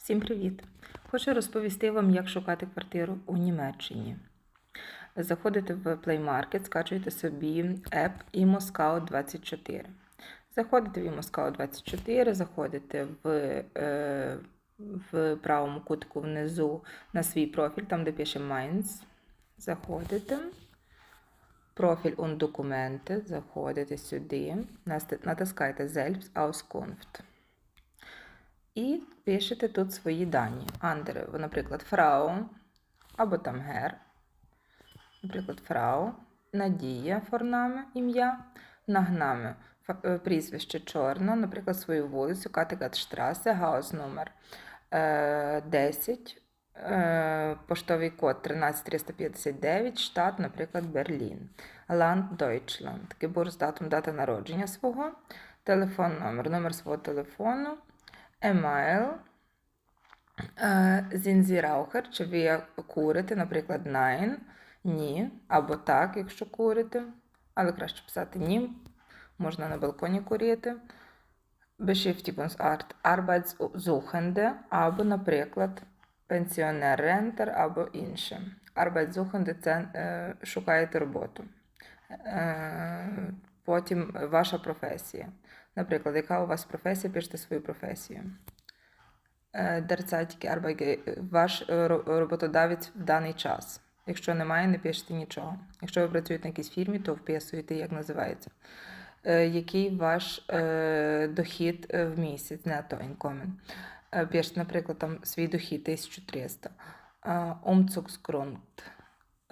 Всім привіт! Хочу розповісти вам, як шукати квартиру у Німеччині. Заходите в Play Market, скачуєте собі app ImmoScout 24. Заходите в ImmoScout 24, заходите в, е, в правому кутку внизу на свій профіль, там де пише Mainz. Заходите. Профіль und документи, заходите сюди, наст- натискаєте Selbstauskunft. І пишете тут свої дані. Андер, наприклад, фрау або там гер. Наприклад, фрау, Надія Форнаме, ім'я, Нагнаме, е, прізвище Чорна, наприклад, свою вулицю, Категатштрасе, гаус номер е, 10, е, поштовий код 13359, штат, наприклад, Берлін, Ланд Deutschland, Гебурсдатум, дата народження свого, телефон номер, номер свого телефону, емейл, Зінзі Раухер, чи ви курите, наприклад, Nein, ні, або так, якщо курите, але краще писати ні, можна на балконі курити. Beschäftigungsart Arbeitssuchende, або, наприклад, пенсіонер рентер або інше. Arbeitssuchende – це е, шукаєте роботу. Е, потім ваша професія. Наприклад, яка у вас професія, пишете свою професію. Е, Derzeitige ваш е, роботодавець в даний час. Якщо немає, не пишете нічого. Якщо ви працюєте на якійсь фірмі, то вписуєте, як називається. Е, Який ваш е, дохід е, в місяць, нето інкомен. Е, Пишете, наприклад, там свій дохід 1300. Е, Umzugsgrund.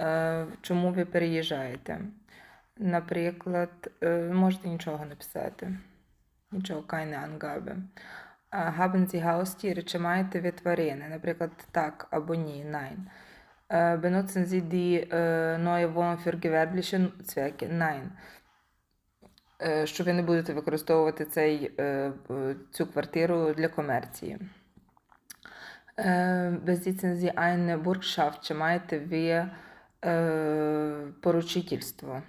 Е, Чому ви переїжджаєте? Наприклад, е, можете нічого написати. Нічого, keine Angabe. Haben Sie Haustiere? Чи маєте ви тварини? Наприклад, так або ні, nein. Benutzen Sie die neue Wohnung für gewerbliche Zwecke? Що ви не будете використовувати цей, е, цю квартиру для комерції. Besitzen Sie eine Burgschaft? Чи маєте ви е, поручительство?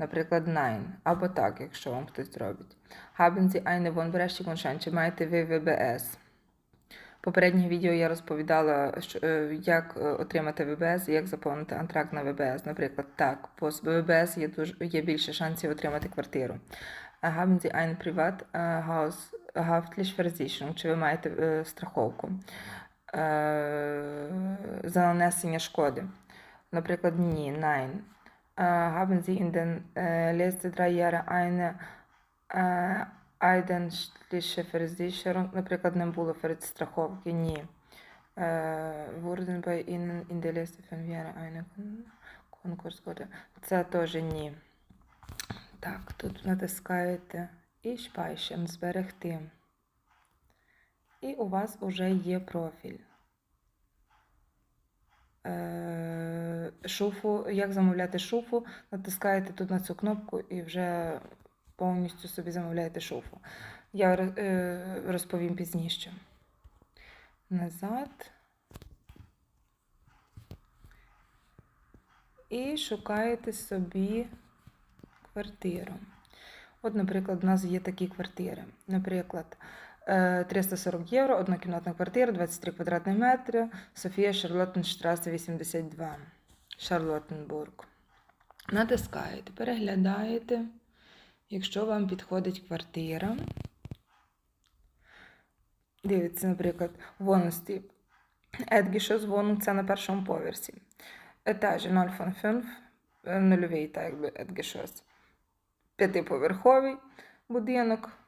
Наприклад, nein. Або так, якщо вам хтось зробить. Haben Sie eine Wohnberechtigungsschein? Чи маєте ви ВБС? Попереднє відео я розповідала, е, як е, отримати ВБС і як заповнити антракт на ВБС. Наприклад, так, по ВБС є, дуже, є більше шансів отримати квартиру. Haben Sie ein haftlich Чи ви маєте е, страховку за нанесення шкоди? Наприклад, ні, nein. Äh, haben Sie in den äh, letzten drei Jahren eine äh, eigentliche Versicherung, наприклад, не було страховки? Ні. Äh, wurden bei Ihnen in den letzten fünf Jahren eine Konkurs oder? Це теж ні. Так, тут натискаєте і speichern, зберегти. І у вас вже є профіль. Е, шуфу, як замовляти шуфу, натискаєте тут на цю кнопку і вже повністю собі замовляєте шуфу. Я е, розповім пізніше. Назад. І шукаєте собі квартиру. От, наприклад, у нас є такі квартири. Наприклад, 340 євро, однокімнатна квартира, 23 квадратних метри, Софія Шарлоттенштраса 82, Шарлоттенбург. Натискаєте, переглядаєте. Якщо вам підходить квартира, дивіться, наприклад, воності Едгішос Вонунг це на першому поверсі. Етажі 0,5, е, нульовий, так якби Едгішос. П'ятиповерховий будинок.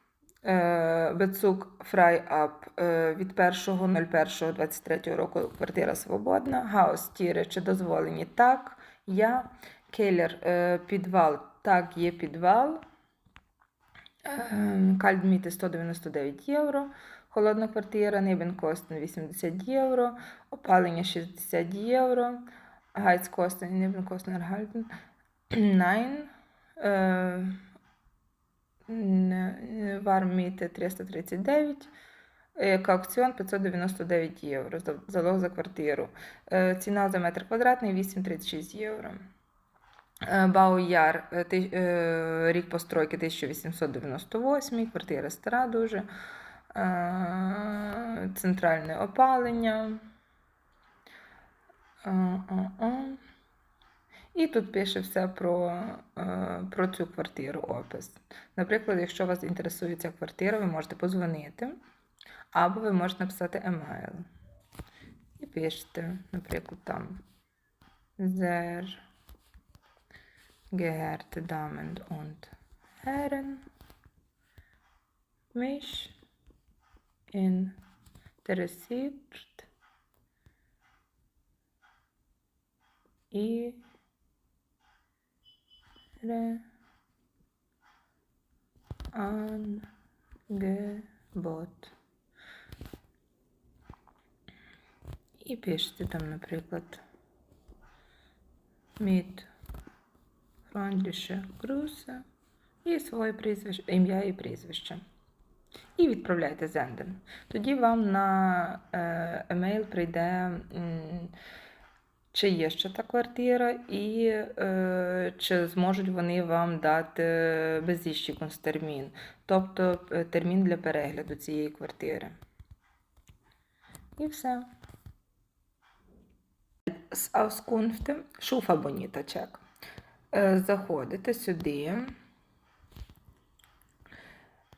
Бецук Фрайап е, від 1.01.23 року квартира свободна. Гаус Тіри чи дозволені? Так, я. Келлер е, підвал. Так, є підвал. Е, Кальдміти 199 євро. Холодна квартира, Небенкостен 80 євро, опалення 60 євро, Гайцкостен, Небенкостен Аргальтен 9, не- Варміти 339, як аукціон 599 євро, залог за квартиру. Е, Ціна за метр квадратний 8,36 євро. Бауяр, рік постройки 1898, квартира стара дуже. е, центральне опалення. Е, е, е. І тут пише все про, е, про цю квартиру опис. Наприклад, якщо вас інтересує ця квартира, ви можете позвонити, або ви можете написати емейл. І пишете, наприклад, там Sehr geehrte Damen und Herren, mich interessiert Ihre Angebot. І пишете там, наприклад, mit freundliche Grüße і своє прізвище, ім'я і прізвище. І відправляйте зенден. Тоді вам на е, емейл прийде, м, чи є ще та квартира, і е, чи зможуть вони вам дати безіщікунстермін, тобто е, термін для перегляду цієї квартири. І все. З Auskunft Schufa чек. Е, Заходите сюди.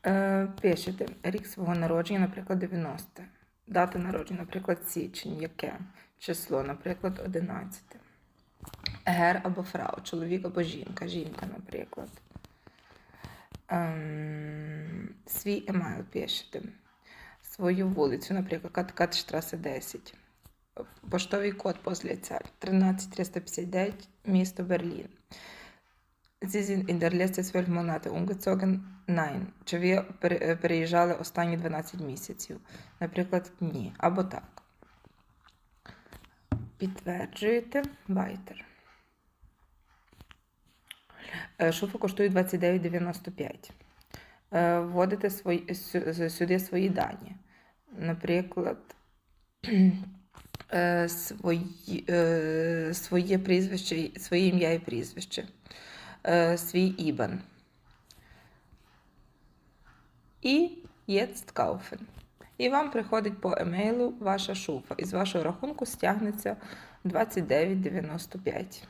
Е, Пишете рік свого народження, наприклад, 90. Дата народження, наприклад, січень, яке число, наприклад, 11. Гер або фрау, чоловік або жінка, жінка, наприклад. Ем, свій емайл пишете. Свою вулицю, наприклад, Каткатштрасе 10. Поштовий код Позляцяль 13359, місто Берлін. Sie sind in der letzten 12 Monate umgezogen? Nein. Чи ви переїжджали останні 12 місяців? Наприклад, ні. Або так. Підтверджуєте. Weiter. Е, Шуфа коштує 29,95. Е, Вводите свої, сюди свої дані. Наприклад, е, свої, е, своє прізвище, своє ім'я і прізвище, е, свій ібан. І jetzt kaufen. І вам приходить по емейлу ваша шуфа. І з вашого рахунку стягнеться 29,95.